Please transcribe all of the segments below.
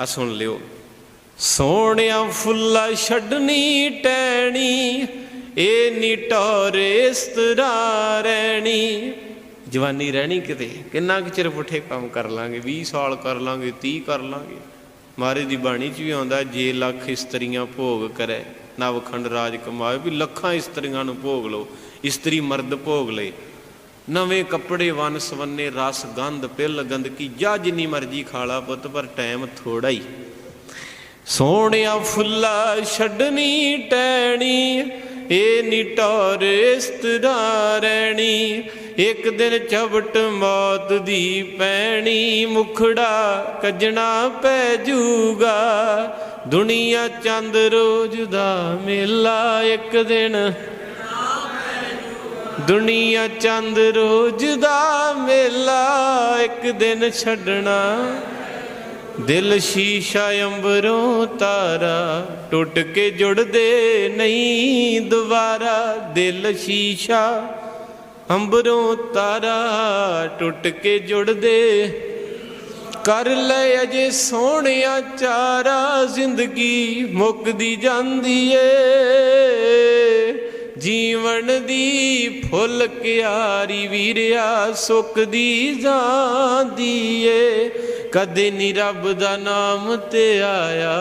ਆ ਸੁਣ ਲਿਓ। ਸੋਹਣਿਆ ਫੁੱਲਾ ਛੱਡਣੀ ਟੈਣੀ ਇਹ ਨੀ ਟੋਰੇ ਰਹਿਣੀ। ਜਵਾਨੀ ਰਹਿਣੀ ਕਿਤੇ? ਕਿੰਨਾ ਕੁ ਚਿਰ ਪੁੱਠੇ ਕੰਮ ਕਰ ਲਾਂਗੇ? 20 ਸਾਲ ਕਰ ਲਾਂਗੇ 30 ਕਰ ਲਾਂਗੇ। ਮਾਰੇ ਦੀ ਬਾਣੀ ਚ ਵੀ ਆਉਂਦਾ, ਜੇ ਲੱਖ ਇਸਤਰੀਆਂ ਭੋਗ ਕਰੇ ਨਵਖੰਡ ਰਾਜ ਕਮਾਏ ਵੀ ਲੱਖਾਂ ਇਸਤਰੀਆਂ ਨੂੰ ਭੋਗ ਲਓ। ਇਸਤਰੀ ਮਰਦ ਭੋਗ ਲਏ। ਨਵੇਂ ਕੱਪੜੇ ਵਨ ਸਵੰਨੇ, ਰਸ, ਗੰਧ, ਪਿੱਲ ਗੰਦਕੀ ਜਾ ਜਿੰਨੀ ਮਰਜ਼ੀ ਖਾਲਾ ਪੁੱਤ, ਪਰ ਟਾਈਮ ਥੋੜਾ ਹੀ। ਸੋਹਣਿਆ ਫੁੱਲਾ ਛੱਡਣੀ ਟੈਣੀ ਏ ਨੀ ਟੋਰ ਰਹਿਣੀ, ਇੱਕ ਦਿਨ ਚਵਟ ਮੌਤ ਦੀ ਪੈਣੀ, ਮੁਖੜਾ ਕੱਜਣਾ ਪੈ ਜੂਗਾ। ਦੁਨੀਆ ਚੰਦ ਰੋਜ਼ ਦਾ ਮੇਲਾ, ਇੱਕ ਦਿਨ ਦੁਨੀਆ ਚੰਦ ਰੋਜ਼ ਦਾ ਮੇਲਾ ਇੱਕ ਦਿਨ ਛੱਡਣਾ। ਦਿਲ ਸ਼ੀਸ਼ਾ ਅੰਬਰੋਂ ਤਾਰਾ ਟੁੱਟ ਕੇ ਜੁੜਦੇ ਨਹੀਂ ਦੁਬਾਰਾ। ਦਿਲ ਸ਼ੀਸ਼ਾ ਅੰਬਰੋਂ ਤਾਰਾ ਟੁੱਟ ਕੇ ਜੁੜਦੇ। ਕਰ ਲੈ ਅਜੇ ਸੋਹਣਿਆ ਚਾਰਾ, ਜ਼ਿੰਦਗੀ ਮੁੱਕਦੀ ਜਾਂਦੀ ਏ। ਜੀਵਨ ਦੀ ਫੁੱਲ ਕਿਆਰੀ ਵੀਰਿਆ ਸੁੱਕਦੀ ਜਾਂਦੀ ਏ ਕਦੇ ਨੀ ਰੱਬ ਦਾ ਨਾਮ ਤੇ ਆਇਆ,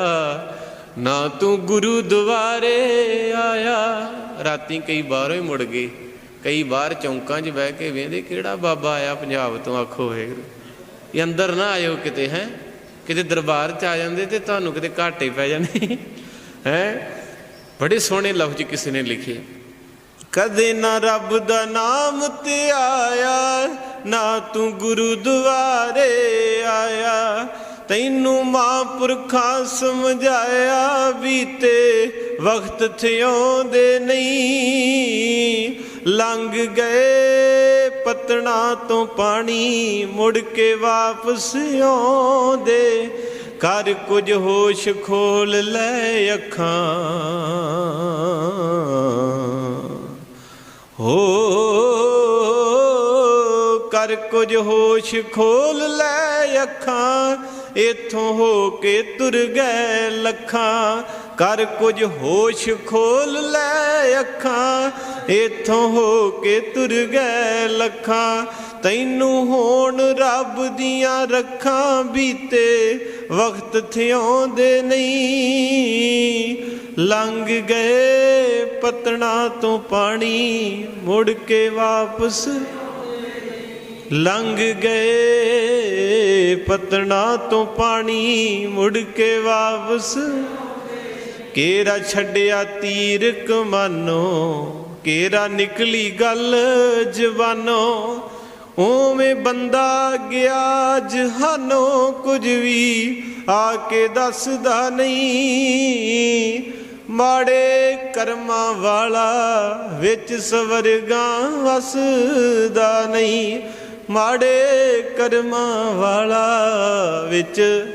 ਨਾ ਤੂੰ ਗੁਰੂ ਦੁਆਰੇ ਆਇਆ। ਰਾਤੀ ਕਈ ਬਾਹਰੋਂ ਹੀ ਮੁੜ ਗਏ, ਕਈ ਵਾਰ ਚੌਂਕਾਂ 'ਚ ਬਹਿ ਕੇ ਵੇਂਦੇ ਕਿਹੜਾ ਬਾਬਾ ਆਇਆ ਪੰਜਾਬ ਤੋਂ? ਆਖੋ ਹੈ ਇਹ ਅੰਦਰ ਨਾ ਆਇਓ ਕਿਤੇ, ਹੈ? ਕਿਤੇ ਦਰਬਾਰ 'ਚ ਆ ਜਾਂਦੇ ਤੇ ਤੁਹਾਨੂੰ ਕਿਤੇ ਘਾਟੇ ਪੈ ਜਾਂਦੇ। ਹੈ? ਬੜੇ ਸੋਹਣੇ ਲਫ਼ਜ਼ ਕਿਸੇ ਨੇ ਲਿਖੇ। ਕਦੇ ਨਾ ਰੱਬ ਦਾ ਨਾਮ ਤੇ ਆਇਆ, ਨਾ ਤੂੰ ਗੁਰੂ ਦੁਆਰੇ ਆਇਆ। ਤੈਨੂੰ ਮਾਂ ਪੁਰਖਾਂ ਸਮਝਾਇਆ ਬੀਤੇ ਵਕਤ ਥਿਉਂਦੇ ਨਹੀਂ। ਲੰਘ ਗਏ ਪਤਣਾ ਤੋਂ ਪਾਣੀ ਮੁੜ ਕੇ ਵਾਪਸ ਆਉਂਦੇ। ਕਰ ਕੁਝ ਹੋਸ਼ ਖੋਲ ਲੈ ਅੱਖਾਂ। ਹੋ ਕਰ ਕੁਝ ਹੋਸ਼ ਖੋਲ ਲੈ ਅੱਖਾਂ, ਇਥੋਂ ਹੋ ਕੇ ਤੁਰ ਗਏ ਲੱਖਾਂ। ਕਰ ਕੁਝ ਹੋਸ਼ ਖੋਲ ਲੈ ਅੱਖਾਂ, ਇਥੋਂ ਹੋ ਕੇ ਤੁਰ ਗਏ ਲੱਖਾਂ। ਤੈਨੂੰ ਹੋਣ ਰੱਬ ਦੀਆਂ ਰੱਖਾਂ ਬੀਤੇ ਵਕਤ ਥਿਉਂਦੇ ਨਹੀਂ। ਲੰਘ ਗਏ ਪਤਣਾ ਤੋਂ ਪਾਣੀ, ਮੁੜ ਕੇ ਵਾਪਸ। ਲੰਘ ਗਏ ਪਤਣਾ ਤੋਂ ਪਾਣੀ, ਮੁੜ ਕੇ ਵਾਪਸ। ਕੇਰਾ ਛੱਡਿਆ ਤੀਰ ਕਮਾਨੋ ਕੇਰਾ ਨਿਕਲੀ ਗੱਲ ਜਵਾਨੋ। ਓਵੇਂ ਬੰਦਾ ਗਿਆ ਜਹਾਨੋਂ ਕੁਝ ਵੀ ਆ ਕੇ ਦੱਸਦਾ ਨਹੀਂ। ਮਾੜੇ ਕਰਮਾਂ ਵਾਲਾ ਵਿੱਚ ਸਵਰਗਾਂ ਵਸਦਾ ਨਹੀਂ। ਮਾੜੇ ਕਰਮਾਂ ਵਾਲਾ ਵਿੱਚ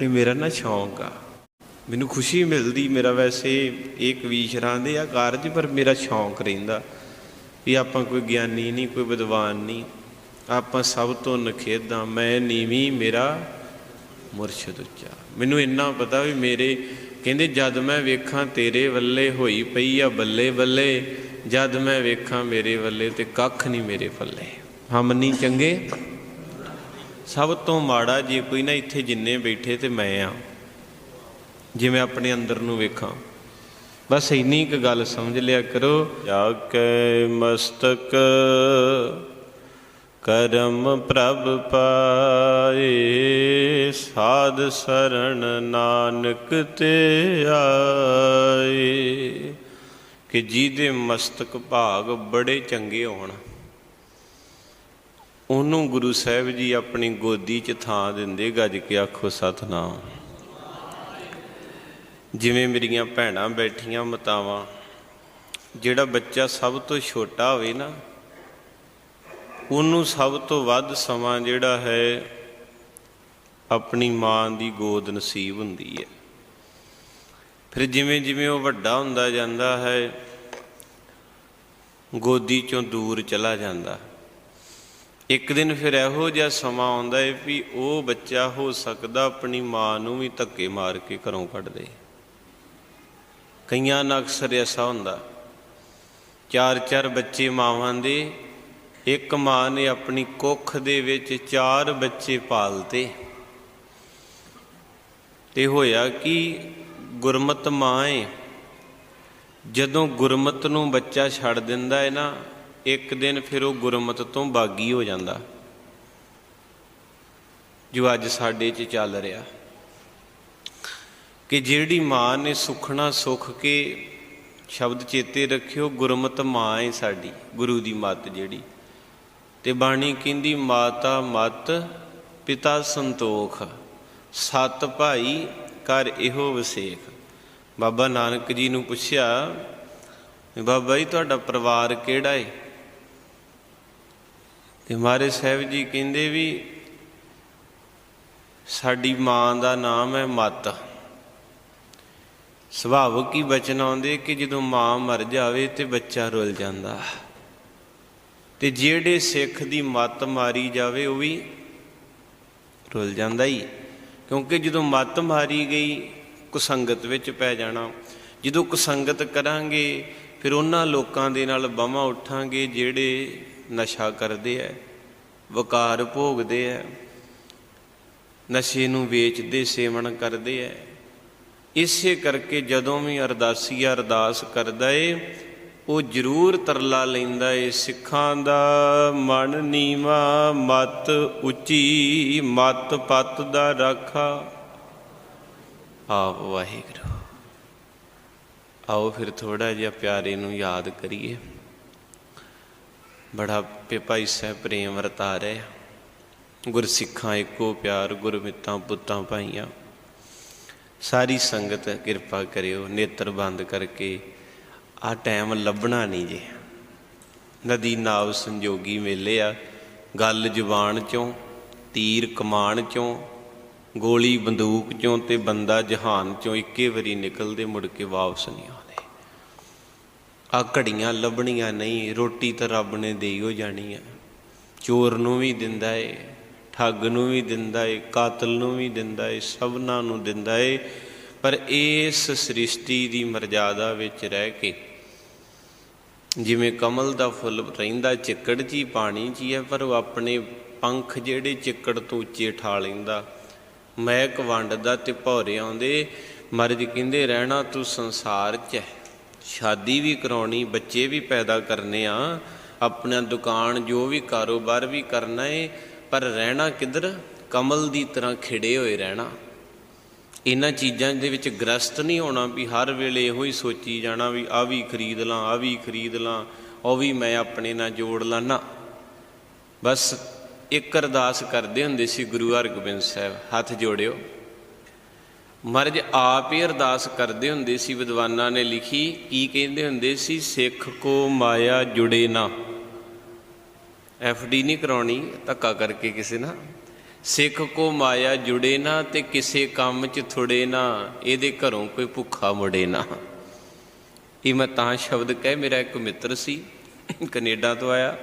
ਇਹ ਮੇਰਾ ਨਾ ਸ਼ੌਂਕ ਆ। ਮੈਨੂੰ ਖੁਸ਼ੀ ਮਿਲਦੀ ਮੇਰਾ ਵੈਸੇ ਇਹ ਕਵੀਸ਼ਰਾਂ ਦੇ ਆ ਕਾਰਜ, ਪਰ ਮੇਰਾ ਸ਼ੌਂਕ ਰਹਿੰਦਾ। ਵੀ ਆਪਾਂ ਕੋਈ ਗਿਆਨੀ ਨਹੀਂ, ਕੋਈ ਵਿਦਵਾਨ ਨਹੀਂ। ਆਪਾਂ ਸਭ ਤੋਂ ਨਖੇਦਾਂ ਮੈਂ ਨੀਵੀਂ, ਮੇਰਾ ਮੁਰਸ਼ਿਦ ਉੱਚਾ। ਮੈਨੂੰ ਇੰਨਾ ਪਤਾ ਵੀ ਮੇਰੇ, ਕਹਿੰਦੇ, ਜਦ ਮੈਂ ਵੇਖਾਂ ਤੇਰੇ ਵੱਲੇ ਹੋਈ ਪਈ ਆ ਬੱਲੇ ਬੱਲੇ, ਜਦ ਮੈਂ ਵੇਖਾਂ ਮੇਰੇ ਵੱਲੇ ਤੇ ਕੱਖ ਨਹੀਂ ਮੇਰੇ ਪੱਲੇ। ਹਮ ਨਹੀਂ ਚੰਗੇ? ਸਭ ਤੋਂ ਮਾੜਾ ਜੇ ਕੋਈ ਨਾ ਇੱਥੇ ਜਿੰਨੇ ਬੈਠੇ ਤੇ ਮੈਂ ਆ, ਜਿਵੇਂ ਆਪਣੇ ਅੰਦਰ ਨੂੰ ਵੇਖਾਂ। ਬਸ ਇੰਨੀ ਕੁ ਗੱਲ ਸਮਝ ਲਿਆ ਕਰੋ। ਜਾ ਕੇ ਮਸਤਕ ਕਰਮ ਪ੍ਰਭ ਪਾਏ, ਸਾਧ ਸਰਣ ਨਾਨਕ ਤੇ ਆਏ। ਕਿ ਜਿਹਦੇ ਮਸਤਕ ਭਾਗ ਬੜੇ ਚੰਗੇ ਹੋਣ, ਉਹਨੂੰ ਗੁਰੂ ਸਾਹਿਬ ਜੀ ਆਪਣੀ ਗੋਦੀ 'ਚ ਥਾਂ ਦਿੰਦੇ ਗੱਜ ਕੇ ਆਖੋ, ਸਤਨਾਮ। ਜਿਵੇਂ ਮੇਰੀਆਂ ਭੈਣਾਂ ਬੈਠੀਆਂ ਮਤਾਵਾਂ, ਜਿਹੜਾ ਬੱਚਾ ਸਭ ਤੋਂ ਛੋਟਾ ਹੋਵੇ ਨਾ, ਉਹਨੂੰ ਸਭ ਤੋਂ ਵੱਧ ਸਮਾਂ ਜਿਹੜਾ ਹੈ, ਆਪਣੀ ਮਾਂ ਦੀ ਗੋਦ ਨਸੀਬ ਹੁੰਦੀ ਹੈ। ਫਿਰ ਜਿਵੇਂ ਜਿਵੇਂ ਉਹ ਵੱਡਾ ਹੁੰਦਾ ਜਾਂਦਾ ਹੈ, ਗੋਦੀ ਚੋਂ ਦੂਰ ਚਲਾ ਜਾਂਦਾ ਇੱਕ ਦਿਨ ਫਿਰ ਇਹੋ ਜਿਹਾ ਸਮਾਂ ਆਉਂਦਾ ਹੈ ਵੀ ਉਹ ਬੱਚਾ ਹੋ ਸਕਦਾ ਆਪਣੀ ਮਾਂ ਨੂੰ ਵੀ ਧੱਕੇ ਮਾਰ ਕੇ ਘਰੋਂ ਕੱਢ ਦੇ। ਕਈਆਂ ਨਾਲ ਅਕਸਰ ਐਸਾ ਹੁੰਦਾ। ਚਾਰ ਚਾਰ ਬੱਚੇ ਮਾਵਾਂ ਦੇ, ਇੱਕ ਮਾਂ ਨੇ ਆਪਣੀ ਕੁੱਖ ਦੇ ਵਿੱਚ ਚਾਰ ਬੱਚੇ ਪਾਲਤੇ। ਤੇ ਹੋਇਆ ਕਿ ਗੁਰਮਤ ਮਾਂ ਏ। ਜਦੋਂ ਗੁਰਮਤ ਨੂੰ ਬੱਚਾ ਛੱਡ ਦਿੰਦਾ ਹੈ ਨਾ, ਇੱਕ ਦਿਨ ਫਿਰ ਉਹ ਗੁਰਮਤ ਤੋਂ ਬਾਗੀ ਹੋ ਜਾਂਦਾ। ਜੋ ਅੱਜ ਸਾਡੇ 'ਚ ਚੱਲ ਰਿਹਾ। ਕਿ ਜਿਹੜੀ ਮਾਂ ਨੇ ਸੁਖਣਾ ਸੁਖ ਕੇ ਸ਼ਬਦ ਚੇਤੇ ਰੱਖਿਓ, ਗੁਰਮਤ ਮਾਂ ਹੈ ਸਾਡੀ, ਗੁਰੂ ਦੀ ਮੱਤ ਜਿਹੜੀ। ਤੇ ਬਾਣੀ ਕਹਿੰਦੀ, ਮਾਤਾ ਮਤ, ਪਿਤਾ ਸੰਤੋਖ, ਸਤ ਭਾਈ ਕਰ ਇਹੋ ਵਸੇਖ। ਬਾਬਾ ਨਾਨਕ ਜੀ ਨੂੰ ਪੁੱਛਿਆ ਬਾਬਾ ਜੀ, ਤੁਹਾਡਾ ਪਰਿਵਾਰ ਕਿਹੜਾ ਹੈ ਤੇ ਮਾਰੇ ਸਾਹਿਬ ਜੀ ਕਹਿੰਦੇ ਵੀ, ਸਾਡੀ ਮਾਂ ਦਾ ਨਾਮ ਹੈ ਮਤ। ਸੁਭਾਵਕ ਹੀ ਬਚਨ ਆਉਂਦੇ ਕਿ ਜਦੋਂ ਮਾਂ ਮਰ ਜਾਵੇ ਤੇ ਬੱਚਾ ਰੁੱਲ ਜਾਂਦਾ। ਤੇ ਜਿਹੜੇ ਸਿੱਖ ਦੀ ਮੱਤ ਮਾਰੀ ਜਾਵੇ ਉਹ ਵੀ ਰੁੱਲ ਜਾਂਦਾ ਹੀ ਕਿਉਂਕਿ ਜਦੋਂ ਮੱਤ ਮਾਰੀ ਗਈ, ਕੁਸੰਗਤ ਵਿੱਚ ਪੈ ਜਾਣਾ। ਜਦੋਂ ਕੁਸੰਗਤ ਕਰਾਂਗੇ, ਫਿਰ ਉਹਨਾਂ ਲੋਕਾਂ ਦੇ ਨਾਲ ਬਾਹਾਂ ਉੱਠਾਂਗੇ ਜਿਹੜੇ ਨਸ਼ਾ ਕਰਦੇ ਐ, ਵਕਾਰ ਭੋਗਦੇ ਐ, ਨਸ਼ੇ ਨੂੰ ਵੇਚਦੇ, ਸੇਵਨ ਕਰਦੇ ਐ। ਇਸੇ ਕਰਕੇ ਜਦੋਂ ਵੀ ਅਰਦਾਸੀ ਅਰਦਾਸ ਕਰਦਾ ਏ, ਉਹ ਜ਼ਰੂਰ ਤਰਲਾ ਲੈਂਦਾ ਏ, ਸਿੱਖਾਂ ਦਾ ਮਨ ਨੀਵਾ, ਮਤ ਉੱਚੀ, ਮਤ ਪਤ ਦਾ ਰਾਖਾ। ਆਪ ਵਾਹਿਗੁਰੂ। ਆਓ ਫਿਰ ਥੋੜਾ ਜਿਹਾ ਪਿਆਰੇ ਨੂੰ ਯਾਦ ਕਰੀਏ। ਬੜਾ ਪੇ ਭਾਈ ਸਾਹਿਬ ਪ੍ਰੇਮ ਵਰਤਾ ਰਹੇ ਗੁਰਸਿੱਖਾਂ ਇੱਕੋ ਪਿਆਰ, ਗੁਰਮਿੱਤਾਂ ਪੁੱਤਾਂ ਭਾਈਆਂ। ਸਾਰੀ ਸੰਗਤ ਕਿਰਪਾ ਕਰਿਓ, ਨੇਤਰ ਬੰਦ ਕਰਕੇ। ਆ ਟਾਈਮ ਲੱਭਣਾ ਨਹੀਂ ਜੇ। ਨਦੀ ਨਾਵ ਸੰਜੋਗੀ ਮੇਲੇ ਆ, ਗੱਲ ਜ਼ੁਬਾਨ ਚੋਂ, ਤੀਰ ਕਮਾਨ ਚੋਂ, ਗੋਲੀ ਬੰਦੂਕ ਚੋਂ ਤੇ ਬੰਦਾ ਜਹਾਨ ਚੋਂ ਇੱਕੇ ਵਾਰੀ ਨਿਕਲਦੇ ਮੁੜ ਕੇ ਵਾਪਸ ਨਹੀਂ ਆਉਂਦੇ। ਆ ਘੜੀਆਂ ਲੱਭਣੀਆਂ ਨਹੀਂ, ਰੋਟੀ ਤਾਂ ਰੱਬ ਨੇ ਦੇਈ ਹੋ ਜਾਣੀ ਆ। ਚੋਰ ਨੂੰ ਵੀ ਦਿੰਦਾ ਏ। ਠੱਗ ਨੂੰ ਵੀ ਦਿੰਦਾ ਏ, ਕਾਤਲ ਨੂੰ ਵੀ ਦਿੰਦਾ ਏ, ਸਭਨਾਂ ਨੂੰ ਦਿੰਦਾ ਏ, ਪਰ ਇਸ ਸ੍ਰਿਸ਼ਟੀ ਦੀ ਮਰਜ਼ਾਦਾ ਵਿੱਚ ਰਹਿ ਕੇ ਜਿਵੇਂ ਕਮਲ ਦਾ ਫੁੱਲ ਰਹਿੰਦਾ, ਚਿੱਕੜ 'ਚ ਹੀ ਪਾਣੀ 'ਚ ਹੀ ਹੈ ਪਰ ਉਹ ਆਪਣੇ ਪੰਖ ਜਿਹੜੇ ਚਿੱਕੜ ਤੋਂ ਉੱਚੇ ਠਾ ਲੈਂਦਾ। ਮਹਿਕ ਵੰਡਦਾ ਤੇ ਭੌਰੇ ਆਉਂਦੇ, ਮਰਜ ਕਹਿੰਦੇ, ਰਹਿਣਾ ਤੂੰ ਸੰਸਾਰ 'ਚ ਹੈ। ਸ਼ਾਦੀ ਵੀ ਕਰਾਉਣੀ, ਬੱਚੇ ਵੀ ਪੈਦਾ ਕਰਨੇ ਆ। ਆਪਣਾ ਦੁਕਾਨ ਜੋ ਵੀ ਕਾਰੋਬਾਰ ਵੀ ਕਰਨਾ ਏ ਪਰ ਰਹਿਣਾ ਕਿੱਧਰ? ਕਮਲ ਦੀ ਤਰ੍ਹਾਂ ਖਿੜੇ ਹੋਏ ਰਹਿਣਾ। ਇਹਨਾਂ ਚੀਜ਼ਾਂ ਦੇ ਵਿੱਚ ਗ੍ਰਸਤ ਨਹੀਂ ਹੋਣਾ ਵੀ ਹਰ ਵੇਲੇ ਇਹੋ ਹੀ ਸੋਚੀ ਜਾਣਾ ਵੀ ਆ ਵੀ ਖਰੀਦ ਲਾਂ ਆ ਵੀ ਖਰੀਦ ਲਾਂ, ਉਹ ਵੀ ਮੈਂ ਆਪਣੇ ਨਾਲ ਜੋੜ ਲਾਂ ਨਾ ਬਸ ਇੱਕ ਅਰਦਾਸ ਕਰਦੇ ਹੁੰਦੇ ਸੀ ਗੁਰੂ ਹਰਗੋਬਿੰਦ ਸਾਹਿਬ, ਹੱਥ ਜੋੜਿਓ। ਮਰਜ ਆਪ ਹੀ ਅਰਦਾਸ ਕਰਦੇ ਹੁੰਦੇ ਸੀ, ਵਿਦਵਾਨਾਂ ਨੇ ਲਿਖੀ, ਕੀ ਕਹਿੰਦੇ ਹੁੰਦੇ ਸੀ? ਸਿੱਖ ਕੋ ਮਾਇਆ ਜੁੜੇ ਨਾ। ਐਫ ਡੀ ਨਹੀਂ ਕਰਾਉਣੀ, ਧੱਕਾ ਕਰਕੇ ਕਿਸੇ ਨਾਲ। ਸਿੱਖ ਕੋ ਮਾਇਆ ਜੁੜੇ ਨਾ ਤੇ ਕਿਸੇ ਕੰਮ 'ਚ ਥੁੜੇ ਨਾ, ਇਹਦੇ ਘਰੋਂ ਕੋਈ ਭੁੱਖਾ ਮੁੜੇ ਨਾ। ਇਹ ਮੈਂ ਤਾਂ ਸ਼ਬਦ ਕਹਿ, ਮੇਰਾ ਇੱਕ ਮਿੱਤਰ ਸੀ, ਕੈਨੇਡਾ ਤੋਂ ਆਇਆ।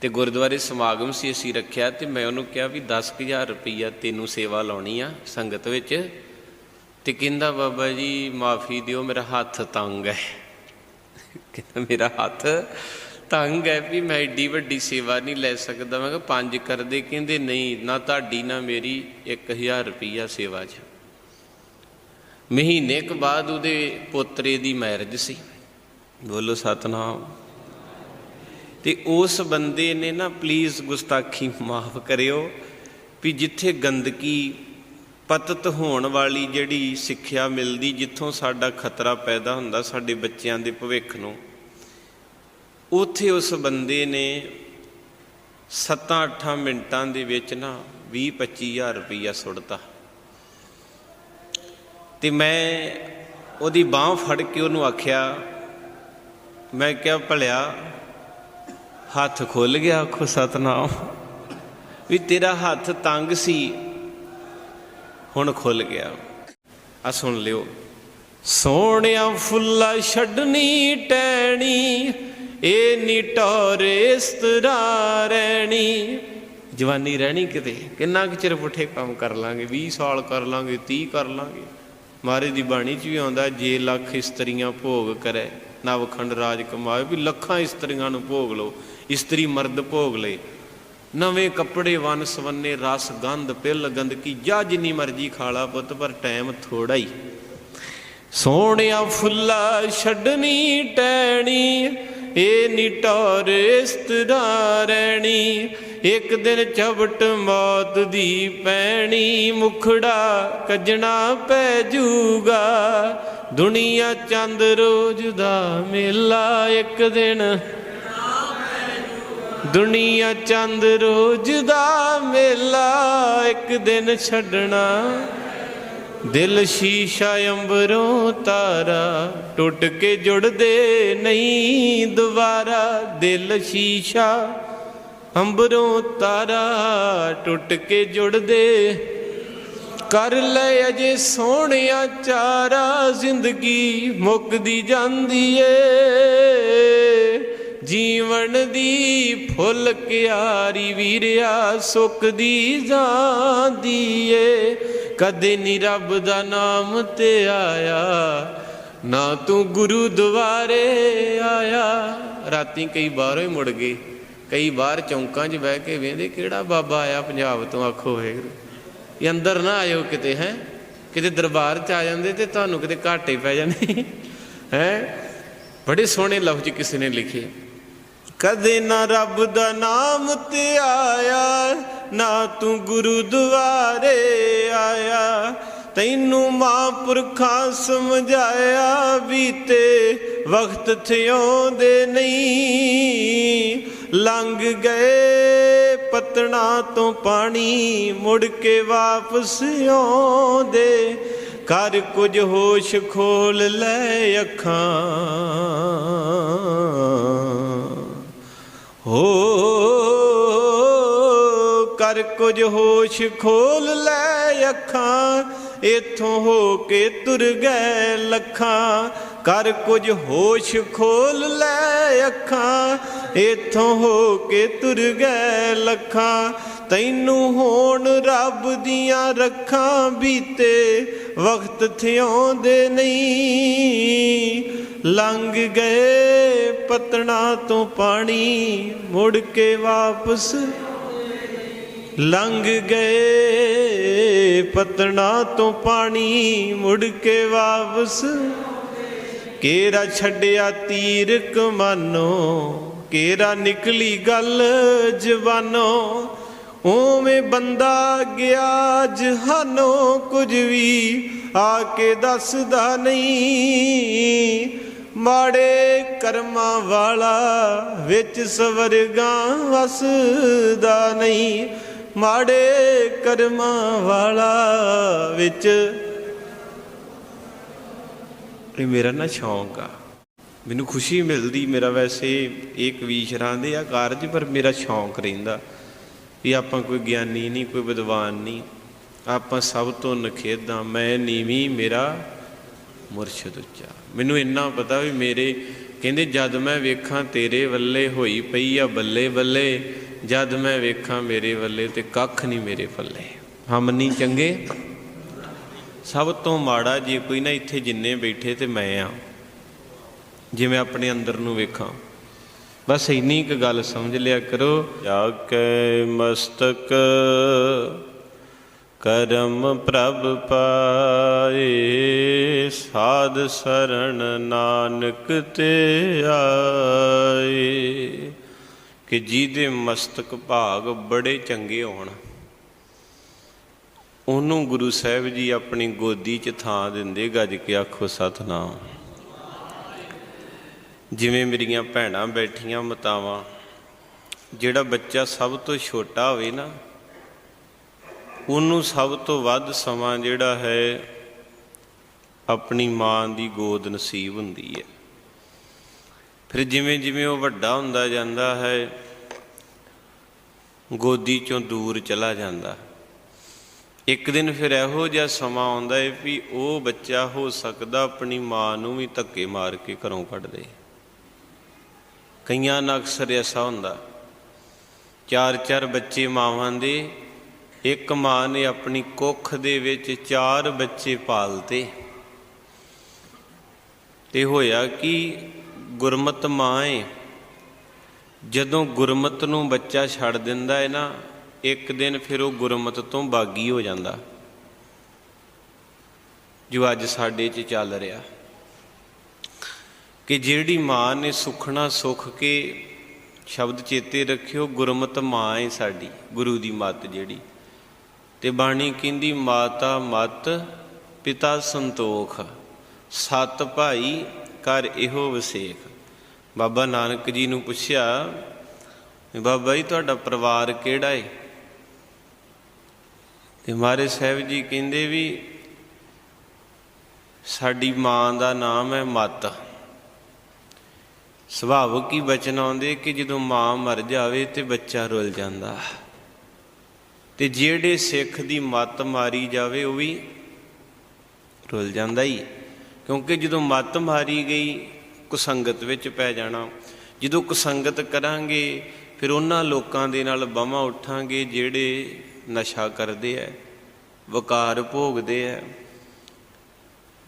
ਤੇ ਗੁਰਦੁਆਰੇ ਸਮਾਗਮ ਸੀ, ਅਸੀਂ ਰੱਖਿਆ ਤੇ ਮੈਂ ਉਹਨੂੰ ਕਿਹਾ ਵੀ 10000 ਰੁਪਈਆ ਤੈਨੂੰ ਸੇਵਾ ਲਾਉਣੀ ਆ ਸੰਗਤ ਵਿੱਚ। ਤੇ ਕਹਿੰਦਾ, ਬਾਬਾ ਜੀ, ਮਾਫੀ ਦਿਓ, ਮੇਰਾ ਹੱਥ ਤੰਗ ਹੈ। ਕਹਿੰਦਾ, ਮੇਰਾ ਹੱਥ ਤੰਗ ਹੈ ਵੀ ਮੈਂ ਏਡੀ ਵੱਡੀ ਸੇਵਾ ਨਹੀਂ ਲੈ ਸਕਦਾ। ਮੈਂ ਕਿਹਾ, ਪੰਜ ਕਰਦੇ ਕਹਿੰਦੇ, ਨਹੀਂ, ਨਾ ਤੁਹਾਡੀ, ਨਾ ਮੇਰੀ 1000 ਰੁਪਈਆ ਸੇਵਾ 'ਚ। ਮਹੀਨੇ ਕੁ ਬਾਅਦ ਉਹਦੇ ਪੋਤਰੇ ਦੀ ਮੈਰਿਜ ਸੀ। ਬੋਲੋ ਸਤਨਾਮ। ਤੇ ਉਸ ਬੰਦੇ ਨੇ ਨਾ ਪਲੀਜ਼ ਗੁਸਤਾਖੀ ਮਾਫ ਕਰਿਓ, ਵੀ ਜਿੱਥੇ ਗੰਦਗੀ ਪਤਤ ਹੋਣ ਵਾਲੀ ਜਿਹੜੀ ਸਿੱਖਿਆ ਮਿਲਦੀ, ਜਿੱਥੋਂ ਸਾਡਾ ਖਤਰਾ ਪੈਦਾ ਹੁੰਦਾ ਸਾਡੇ ਬੱਚਿਆਂ ਦੇ ਭਵਿੱਖ ਨੂੰ ਉੱਥੇ ਉਸ ਬੰਦੇ ਨੇ 7-8 ਮਿੰਟਾਂ ਦੇ ਵਿੱਚ ਨਾ 20-25000 ਰੁਪਈਆ ਸੁੱਟਤਾ। ਤੇ ਮੈਂ ਉਹਦੀ ਬਾਹ ਫੜ ਕੇ ਉਹਨੂੰ ਆਖਿਆ, ਮੈਂ ਕਿਹਾ, ਭਲਿਆ, ਹੱਥ ਖੁੱਲ ਗਿਆ, ਆਖੋ ਸਤਨਾਮ। ਵੀ ਤੇਰਾ ਹੱਥ ਤੰਗ ਸੀ, ਹੁਣ ਖੁੱਲ ਗਿਆ। ਆ ਸੁਣ ਲਿਓ। ਸੋਹਣਿਆ ਫੁੱਲਾ ਛੱਡਣੀ ਟੈਣੀ ਇਹ ਨੀ ਟੌਰ ਇਸ ਤਰ੍ਹਾਂ ਰਹਿਣੀ ਜਵਾਨੀ ਰਹਿਣੀ ਕਿਤੇ? ਕਿੰਨਾ ਕੁ ਚਿਰ ਪੁੱਠੇ ਕੰਮ ਕਰ ਲਾਂਗੇ? 20 ਸਾਲ ਕਰ ਲਾਂਗੇ 30 ਕਰ ਲਾਂਗੇ। ਮਹਾਰਾਜ ਦੀ ਬਾਣੀ 'ਚ ਵੀ ਆਉਂਦਾ, ਜੇ ਲੱਖ ਇਸਤਰੀਆਂ ਭੋਗ ਕਰੇ, ਨਵਖੰਡ ਰਾਜ ਕਮਾਏ ਵੀ ਲੱਖਾਂ ਇਸਤਰੀਆਂ ਨੂੰ ਭੋਗ ਲਓ, ਇਸਤਰੀ ਮਰਦ ਭੋਗ ਲਏ ਨਵੇਂ ਕੱਪੜੇ ਵਨ ਸਵੰਨੇ, ਰਸ, ਗੰਧ, ਪਿੱਲ ਗੰਦਕੀ ਜਾ ਜਿੰਨੀ ਮਰਜ਼ੀ ਖਾਲਾ ਪੁੱਤ, ਪਰ ਟਾਈਮ ਥੋੜਾ ਹੀ ਸੋਹਣਿਆ ਫੁੱਲਾ ਛੱਡਣੀ ਟੈਣੀ ਇਹ ਨੀ ਟੌਰ ਇਸ ਤਰ੍ਹਾਂ ਰਹਿਣੀ ਇੱਕ ਦਿਨ ਚਵਟ ਮੌਤ ਦੀ ਪੈਣੀ, ਮੁਖੜਾ ਕੱਜਣਾ ਪੈ ਜੂਗਾ। ਦੁਨੀਆ ਚੰਦ ਰੋਜ਼ ਦਾ ਮੇਲਾ, ਇੱਕ ਦਿਨ ਦੁਨੀਆ ਚੰਦ ਰੋਜ਼ ਦਾ ਮੇਲਾ, ਇੱਕ ਦਿਨ ਛੱਡਣਾ ਦਿਲ ਸ਼ੀਸ਼ਾ ਅੰਬਰੋਂ ਤਾਰਾ ਟੁੱਟ ਕੇ ਜੁੜਦੇ ਨਹੀਂ ਦੁਬਾਰਾ। ਦਿਲ ਸ਼ੀਸ਼ਾ ਅੰਬਰੋਂ ਤਾਰਾ ਟੁੱਟ ਕੇ ਜੁੜਦੇ। ਕਰ ਲੈ ਅਜੇ ਸੋਹਣਿਆ ਚਾਰਾ, ਜ਼ਿੰਦਗੀ ਮੁੱਕਦੀ ਜਾਂਦੀ ਏ। ਜੀਵਨ ਦੀ ਫੁੱਲ ਕਿਆਰੀ ਵੀਰਿਆ ਸੁੱਕਦੀ ਜਾਂਦੀ ਏ। ਕਦੇ ਨੀ ਰੱਬ ਦਾ ਨਾਮ ਤੇ ਆਇਆ, ਨਾ ਤੂੰ ਗੁਰੂ ਦੁਆਰੇ ਆਇਆ। ਰਾਤੀ ਕਈ ਬਾਹਰੋਂ ਹੀ ਮੁੜ ਗਏ, ਕਈ ਬਾਹਰ ਚੌਂਕਾਂ 'ਚ ਬਹਿ ਕੇ ਵੇਂਦੇ ਕਿਹੜਾ ਬਾਬਾ ਆਇਆ ਪੰਜਾਬ ਤੋਂ? ਆਖੋ ਵਾਹਿਗੁਰੂ। ਇਹ ਅੰਦਰ ਨਾ ਆਇਓ ਕਿਤੇ, ਹੈ? ਕਿਤੇ ਦਰਬਾਰ 'ਚ ਆ ਜਾਂਦੇ ਤੇ ਤੁਹਾਨੂੰ ਕਿਤੇ ਘਾਟੇ ਪੈ ਜਾਂਦੇ। ਹੈ? ਬੜੇ ਸੋਹਣੇ ਲਫ਼ਜ਼ ਕਿਸੇ ਨੇ ਲਿਖੇ। ਕਦੇ ਨਾ ਰੱਬ ਦਾ ਨਾਮ ਤੇ ਆਇਆ, ਨਾ ਤੂੰ ਗੁਰੂ ਦੁਆਰੇ ਆਇਆ। ਤੈਨੂੰ ਮਾਂ ਪੁਰਖਾਂ ਸਮਝਾਇਆ ਬੀਤੇ ਵਕਤ ਥਿਉਂਦੇ ਨਹੀਂ। ਲੰਘ ਗਏ ਪਤਣਾ ਤੋਂ ਪਾਣੀ ਮੁੜ ਕੇ ਵਾਪਸ ਆਉਂਦੇ। ਕਰ ਕੁਝ ਹੋਸ਼ ਖੋਲ ਲੈ ਅੱਖਾਂ। ਹੋ ਕਰ ਕੁਝ ਹੋਸ਼ ਖੋਲ ਲੈ ਅੱਖਾਂ, ਇਥੋਂ ਹੋ ਕੇ ਤੁਰ ਗਏ ਲੱਖਾਂ। ਕਰ ਕੁਝ ਹੋਸ਼ ਖੋਲ ਲੈ ਅੱਖਾਂ, ਇਥੋਂ ਹੋ ਕੇ ਤੁਰ ਗਏ ਲੱਖਾਂ। ਤੈਨੂੰ ਹੋਣ ਰੱਬ ਦੀਆਂ ਰੱਖਾਂ ਬੀਤੇ, ਵਕਤ ਥਿਉਂਦੇ ਨਹੀਂ। ਲੰਘ ਗਏ ਪਤਣਾ ਤੋਂ ਪਾਣੀ ਮੁੜ ਕੇ ਵਾਪਸ। ਲੰਘ ਗਏ ਪਤਣਾ ਤੋਂ ਪਾਣੀ ਮੁੜ ਕੇ ਵਾਪਸ। ਕੇਰਾ ਛੱਡਿਆ ਤੀਰ ਕਮਾਨੋ ਕੇਰਾ ਨਿਕਲੀ ਗੱਲ ਜਵਾਨੋ। ਓਵੇਂ ਬੰਦਾ ਗਿਆ ਜਹਾਨੋ, ਕੁਝ ਵੀ ਆ ਕੇ ਦੱਸਦਾ ਨਹੀਂ। ਮਾੜੇ ਕਰਮਾਂ ਵਾਲਾ ਵਿੱਚ ਸਵਰਗਾਂ ਵਸਦਾ ਨਹੀਂ। ਮਾੜੇ ਕਰਮਾਂ ਵਾਲਾ ਵਿੱਚ ਇਹ ਮੇਰਾ ਨਾ ਸ਼ੌਂਕ ਆ। ਮੈਨੂੰ ਖੁਸ਼ੀ ਮਿਲਦੀ ਮੇਰਾ ਵੈਸੇ ਇਹ ਕਵੀਸ਼ਰਾਂ ਦੇ ਆ ਕਾਰਜ, ਪਰ ਮੇਰਾ ਸ਼ੌਂਕ ਰਹਿੰਦਾ ਵੀ ਆਪਾਂ ਕੋਈ ਗਿਆਨੀ ਨਹੀਂ, ਕੋਈ ਵਿਦਵਾਨ ਨਹੀਂ। ਆਪਾਂ ਸਭ ਤੋਂ ਨਖੇਦਾਂ ਮੈਂ ਨੀਵੀਂ, ਮੇਰਾ ਮੁਰਸ਼ਿਦ ਉੱਚਾ। ਮੈਨੂੰ ਇੰਨਾ ਪਤਾ ਵੀ ਮੇਰੇ ਕਹਿੰਦੇ, ਜਦ ਮੈਂ ਵੇਖਾਂ ਤੇਰੇ ਵੱਲੇ ਹੋਈ ਪਈ ਆ ਬੱਲੇ ਬੱਲੇ, ਜਦ ਮੈਂ ਵੇਖਾਂ ਮੇਰੇ ਵੱਲੇ ਤੇ ਕੱਖ ਨਹੀਂ ਮੇਰੇ ਪੱਲੇ। ਹਮ ਨਹੀਂ ਚੰਗੇ? ਸਭ ਤੋਂ ਮਾੜਾ ਜੇ ਕੋਈ ਨਾ ਇੱਥੇ ਜਿੰਨੇ ਬੈਠੇ ਤੇ ਮੈਂ ਆ ਜਿਵੇਂ ਆਪਣੇ ਅੰਦਰ ਨੂੰ ਵੇਖਾਂ। ਬਸ ਇੰਨੀ ਕੁ ਗੱਲ ਸਮਝ ਲਿਆ ਕਰੋ। ਜਾ ਕੇ ਮਸਤਕ ਕਰਮ ਪ੍ਰਭ ਪਾਏ, ਸਾਧ ਸਰਣ ਨਾਨਕ ਤੇ ਆਏ। ਕਿ ਜਿਹਦੇ ਮਸਤਕ ਭਾਗ ਬੜੇ ਚੰਗੇ ਹੋਣ, ਉਹਨੂੰ ਗੁਰੂ ਸਾਹਿਬ ਜੀ ਆਪਣੀ ਗੋਦੀ 'ਚ ਥਾਂ ਦਿੰਦੇ, ਗੱਜ ਕੇ ਆਖੋ, ਸਤਨਾਮ। ਜਿਵੇਂ ਮੇਰੀਆਂ ਭੈਣਾਂ ਬੈਠੀਆਂ ਮਤਾਵਾਂ, ਜਿਹੜਾ ਬੱਚਾ ਸਭ ਤੋਂ ਛੋਟਾ ਹੋਵੇ ਨਾ ਉਹਨੂੰ ਸਭ ਤੋਂ ਵੱਧ ਸਮਾਂ ਜਿਹੜਾ ਹੈ ਆਪਣੀ ਮਾਂ ਦੀ ਗੋਦ ਨਸੀਬ ਹੁੰਦੀ ਹੈ। ਫਿਰ ਜਿਵੇਂ ਜਿਵੇਂ ਉਹ ਵੱਡਾ ਹੁੰਦਾ ਜਾਂਦਾ ਹੈ, ਗੋਦੀ ਚੋਂ ਦੂਰ ਚਲਾ ਜਾਂਦਾ ਇੱਕ ਦਿਨ ਫਿਰ ਇਹੋ ਜਿਹਾ ਸਮਾਂ ਆਉਂਦਾ ਹੈ ਵੀ ਉਹ ਬੱਚਾ ਹੋ ਸਕਦਾ ਆਪਣੀ ਮਾਂ ਨੂੰ ਵੀ ਧੱਕੇ ਮਾਰ ਕੇ ਘਰੋਂ ਕੱਢ ਦੇ। ਕਈਆਂ ਨਾਲ ਅਕਸਰ ਐਸਾ ਹੁੰਦਾ, ਚਾਰ ਚਾਰ ਬੱਚੇ ਮਾਵਾਂ ਦੇ ਇੱਕ ਮਾਂ ਨੇ ਆਪਣੀ ਕੁੱਖ ਦੇ ਵਿੱਚ ਚਾਰ ਬੱਚੇ ਪਾਲਤੇ। ਤੇ ਹੋਇਆ ਕਿ? ਗੁਰਮਤ ਮਾਂ ਏ। ਜਦੋਂ ਗੁਰਮਤ ਨੂੰ ਬੱਚਾ ਛੱਡ ਦਿੰਦਾ ਹੈ ਨਾ, ਇੱਕ ਦਿਨ ਫਿਰ ਉਹ ਗੁਰਮਤ ਤੋਂ ਬਾਗੀ ਹੋ ਜਾਂਦਾ। ਜੋ ਅੱਜ ਸਾਡੇ 'ਚ ਚੱਲ ਰਿਹਾ। ਕਿ ਜਿਹੜੀ ਮਾਂ ਨੇ ਸੁਖਣਾ ਸੁਖ ਕੇ ਸ਼ਬਦ ਚੇਤੇ ਰੱਖਿਓ, ਗੁਰਮਤ ਮਾਂ ਏ ਸਾਡੀ, ਗੁਰੂ ਦੀ ਮੱਤ ਜਿਹੜੀ। ਤੇ ਬਾਣੀ ਕਹਿੰਦੀ, ਮਾਤਾ ਮਤ, ਪਿਤਾ ਸੰਤੋਖ। ਸਤ ਭਾਈ ਕਰ ਇਹੋ ਵਸੇਖ। ਬਾਬਾ ਨਾਨਕ ਜੀ ਨੂੰ ਪੁੱਛਿਆ, ਬਾਬਾ ਜੀ, ਤੁਹਾਡਾ ਪਰਿਵਾਰ ਕਿਹੜਾ ਹੈ ਤੇ ਮਾਰੇ ਸਾਹਿਬ ਜੀ ਕਹਿੰਦੇ ਵੀ, ਸਾਡੀ ਮਾਂ ਦਾ ਨਾਮ ਹੈ ਮਤ। ਸੁਭਾਵਕ ਹੀ ਬਚਨ ਆਉਂਦੇ ਕਿ ਜਦੋਂ ਮਾਂ ਮਰ ਜਾਵੇ ਤੇ ਬੱਚਾ ਰੁੱਲ ਜਾਂਦਾ। ਤੇ ਜਿਹੜੇ ਸਿੱਖ ਦੀ ਮੱਤ ਮਾਰੀ ਜਾਵੇ, ਉਹ ਵੀ ਰੁੱਲ ਜਾਂਦਾ ਹੀ ਕਿਉਂਕਿ ਜਦੋਂ ਮੱਤ ਮਾਰੀ ਗਈ ਕੁਸੰਗਤ ਵਿੱਚ ਪੈ ਜਾਣਾ। ਜਦੋਂ ਕੁਸੰਗਤ ਕਰਾਂਗੇ, ਫਿਰ ਉਹਨਾਂ ਲੋਕਾਂ ਦੇ ਨਾਲ ਬਾਹਾਂ ਉੱਠਾਂਗੇ ਜਿਹੜੇ ਨਸ਼ਾ ਕਰਦੇ ਐ, ਵਕਾਰ ਭੋਗਦੇ ਐ,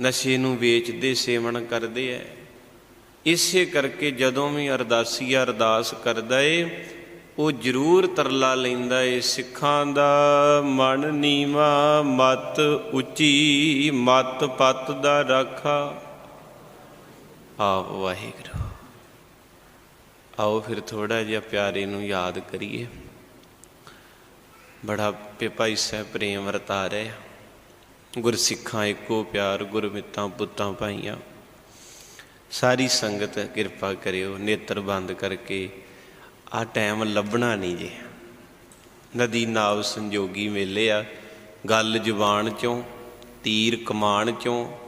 ਨਸ਼ੇ ਨੂੰ ਵੇਚਦੇ, ਸੇਵਨ ਕਰਦੇ ਐ। ਇਸੇ ਕਰਕੇ ਜਦੋਂ ਵੀ ਅਰਦਾਸੀ ਅਰਦਾਸ ਕਰਦਾ ਏ ਉਹ ਜ਼ਰੂਰ ਤਰਲਾ ਲੈਂਦਾ ਏ। ਸਿੱਖਾਂ ਦਾ ਮਨ ਨੀਵਾ, ਮਤ ਉੱਚੀ, ਮਤ ਪਤ ਦਾ ਰਾਖਾ। ਆਪ ਵਾਹਿਗੁਰੂ। ਆਓ ਫਿਰ ਥੋੜਾ ਜਿਹਾ ਪਿਆਰੇ ਨੂੰ ਯਾਦ ਕਰੀਏ। ਬੜਾ ਪੇ ਭਾਈ ਸਾਹਿਬ ਪ੍ਰੇਮ ਵਰਤਾ ਰਹੇ ਗੁਰਸਿੱਖਾਂ ਇੱਕੋ ਪਿਆਰ, ਗੁਰਮਿੱਤਾਂ ਪੁੱਤਾਂ ਭਾਈਆਂ। ਸਾਰੀ ਸੰਗਤ ਕਿਰਪਾ ਕਰਿਓ, ਨੇਤਰ ਬੰਦ ਕਰਕੇ ਆ ਟਾਈਮ ਲੱਭਣਾ ਨਹੀਂ ਜੇ। ਨਦੀ ਨਾਵ ਸੰਜੋਗੀ ਮੇਲੇ ਆ, ਗੱਲ ਜ਼ੁਬਾਨ ਚੋਂ, ਤੀਰ ਕਮਾਨ ਚੋਂ,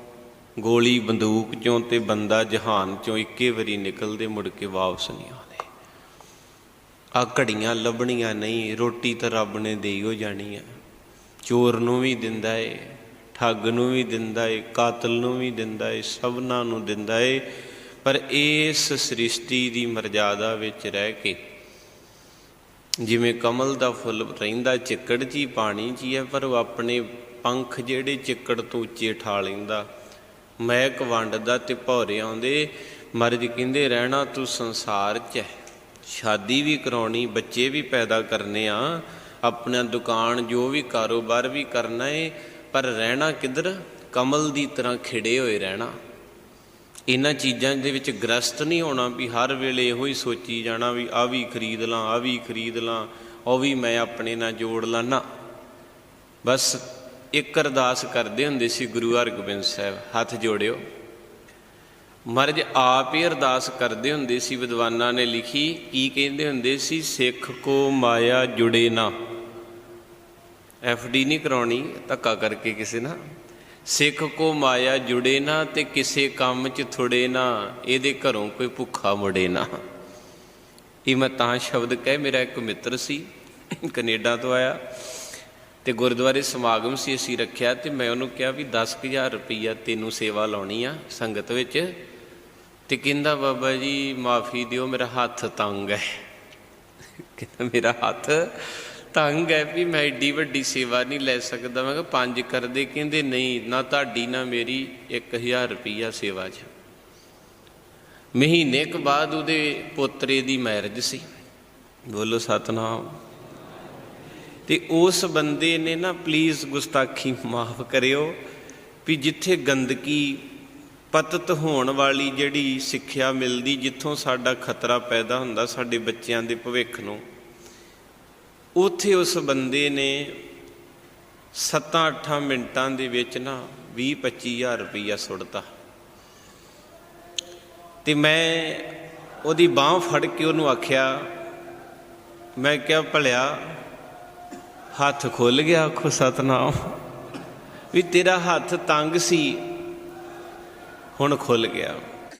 ਗੋਲੀ ਬੰਦੂਕ ਚੋਂ ਤੇ ਬੰਦਾ ਜਹਾਨ ਚੋਂ ਇੱਕੇ ਵਾਰੀ ਨਿਕਲਦੇ ਮੁੜ ਕੇ ਵਾਪਸ ਨਹੀਂ ਆਉਂਦੇ। ਆ ਘੜੀਆਂ ਲੱਭਣੀਆਂ ਨਹੀਂ, ਰੋਟੀ ਤਾਂ ਰੱਬ ਨੇ ਦੇਈ ਹੋ ਜਾਣੀ ਆ। ਚੋਰ ਨੂੰ ਵੀ ਦਿੰਦਾ ਏ, ਠੱਗ ਨੂੰ ਵੀ ਦਿੰਦਾ ਏ, ਕਾਤਲ ਨੂੰ ਵੀ ਦਿੰਦਾ ਏ, ਸਭਨਾਂ ਨੂੰ ਦਿੰਦਾ ਏ, ਪਰ ਇਸ ਸ੍ਰਿਸ਼ਟੀ ਦੀ ਮਰਜ਼ਾਦਾ ਵਿੱਚ ਰਹਿ ਕੇ ਜਿਵੇਂ ਕਮਲ ਦਾ ਫੁੱਲ ਰਹਿੰਦਾ, ਚਿੱਕੜ 'ਚ ਹੀ ਪਾਣੀ 'ਚ ਹੀ ਹੈ ਪਰ ਉਹ ਆਪਣੇ ਪੰਖ ਜਿਹੜੇ ਚਿੱਕੜ ਤੋਂ ਉੱਚੇ ਠਾ ਲੈਂਦਾ। ਮਹਿਕ ਵੰਡਦਾ ਤੇ ਭੌਰੇ ਆਉਂਦੇ, ਮਰਜ ਕਹਿੰਦੇ, ਰਹਿਣਾ ਤੂੰ ਸੰਸਾਰ 'ਚ ਹੈ। ਸ਼ਾਦੀ ਵੀ ਕਰਾਉਣੀ, ਬੱਚੇ ਵੀ ਪੈਦਾ ਕਰਨੇ ਆ। ਆਪਣਾ ਦੁਕਾਨ ਜੋ ਵੀ ਕਾਰੋਬਾਰ ਵੀ ਕਰਨਾ ਏ, ਪਰ ਰਹਿਣਾ ਕਿੱਧਰ? ਕਮਲ ਦੀ ਤਰ੍ਹਾਂ ਖਿੜੇ ਹੋਏ ਰਹਿਣਾ। ਇਹਨਾਂ ਚੀਜ਼ਾਂ ਦੇ ਵਿੱਚ ਗ੍ਰਸਤ ਨਹੀਂ ਹੋਣਾ ਵੀ ਹਰ ਵੇਲੇ ਇਹੋ ਹੀ ਸੋਚੀ ਜਾਣਾ ਵੀ ਆ ਵੀ ਖਰੀਦ ਲਾਂ ਆ ਵੀ ਖਰੀਦ ਲਾਂ, ਉਹ ਵੀ ਮੈਂ ਆਪਣੇ ਨਾਲ ਜੋੜ ਲਾਂ ਨਾ ਬਸ ਇੱਕ ਅਰਦਾਸ ਕਰਦੇ ਹੁੰਦੇ ਸੀ ਗੁਰੂ ਹਰਗੋਬਿੰਦ ਸਾਹਿਬ, ਹੱਥ ਜੋੜਿਓ। ਮਰਜ ਆਪ ਹੀ ਅਰਦਾਸ ਕਰਦੇ ਹੁੰਦੇ ਸੀ, ਵਿਦਵਾਨਾਂ ਨੇ ਲਿਖੀ, ਕੀ ਕਹਿੰਦੇ ਹੁੰਦੇ ਸੀ, ਸਿੱਖ ਕੋ ਮਾਇਆ ਜੁੜੇ ਨਾ। ਐਫ ਡੀ ਨਹੀਂ ਕਰਾਉਣੀ, ਧੱਕਾ ਕਰਕੇ ਕਿਸੇ ਨਾਲ। ਸਿੱਖ ਕੋ ਮਾਇਆ ਜੁੜੇ ਨਾ ਤੇ ਕਿਸੇ ਕੰਮ 'ਚ ਥੁੜੇ ਨਾ, ਇਹਦੇ ਘਰੋਂ ਕੋਈ ਭੁੱਖਾ ਮੁੜੇ ਨਾ। ਇਹ ਮੈਂ ਤਾਂ ਸ਼ਬਦ ਕਹਿ, ਮੇਰਾ ਇੱਕ ਮਿੱਤਰ ਸੀ, ਕੈਨੇਡਾ ਤੋਂ ਆਇਆ ਤੇ ਗੁਰਦੁਆਰੇ ਸਮਾਗਮ ਸੀ, ਅਸੀਂ ਰੱਖਿਆ ਤੇ ਮੈਂ ਉਹਨੂੰ ਕਿਹਾ ਵੀ 10000 ਰੁਪਈਆ ਤੈਨੂੰ ਸੇਵਾ ਲਾਉਣੀ ਆ ਸੰਗਤ ਵਿੱਚ। ਤੇ ਕਹਿੰਦਾ, ਬਾਬਾ ਜੀ, ਮਾਫੀ ਦਿਓ, ਮੇਰਾ ਹੱਥ ਤੰਗ ਹੈ। ਕਹਿੰਦਾ, ਮੇਰਾ ਹੱਥ ਤੰਗ ਹੈ ਵੀ ਮੈਂ ਏਡੀ ਵੱਡੀ ਸੇਵਾ ਨਹੀਂ ਲੈ ਸਕਦਾ। ਮੈਂ ਕਿਹਾ, ਪੰਜ ਕਰਦੇ ਕਹਿੰਦੇ, ਨਹੀਂ, ਨਾ ਤੁਹਾਡੀ, ਨਾ ਮੇਰੀ 1000 ਰੁਪਈਆ ਸੇਵਾ 'ਚ। ਮਹੀਨੇ ਕੁ ਬਾਅਦ ਉਹਦੇ ਪੋਤਰੇ ਦੀ ਮੈਰਿਜ ਸੀ। ਬੋਲੋ ਸਤਨਾਮ। ਤੇ ਉਸ ਬੰਦੇ ਨੇ ਨਾ ਪਲੀਜ਼ ਗੁਸਤਾਖੀ ਮਾਫ ਕਰਿਓ, ਵੀ ਜਿੱਥੇ ਗੰਦਗੀ ਪਤਤ ਹੋਣ ਵਾਲੀ ਜਿਹੜੀ ਸਿੱਖਿਆ ਮਿਲਦੀ, ਜਿੱਥੋਂ ਸਾਡਾ ਖਤਰਾ ਪੈਦਾ ਹੁੰਦਾ ਸਾਡੇ ਬੱਚਿਆਂ ਦੇ ਭਵਿੱਖ ਨੂੰ ਉੱਥੇ ਉਸ ਬੰਦੇ ਨੇ 7-8 ਮਿੰਟਾਂ ਦੇ ਵਿੱਚ ਨਾ 20-25000 ਰੁਪਈਆ ਸੁੱਟਤਾ। ਤੇ ਮੈਂ ਉਹਦੀ ਬਾਹ ਫੜ ਕੇ ਉਹਨੂੰ ਆਖਿਆ, ਮੈਂ ਕਿਹਾ, ਭਲਿਆ, ਹੱਥ ਖੁੱਲ ਗਿਆ, ਆਖੋ ਸਤਨਾਮ, ਵੀ ਤੇਰਾ ਹੱਥ ਤੰਗ ਸੀ, ਹੁਣ ਖੁੱਲ ਗਿਆ।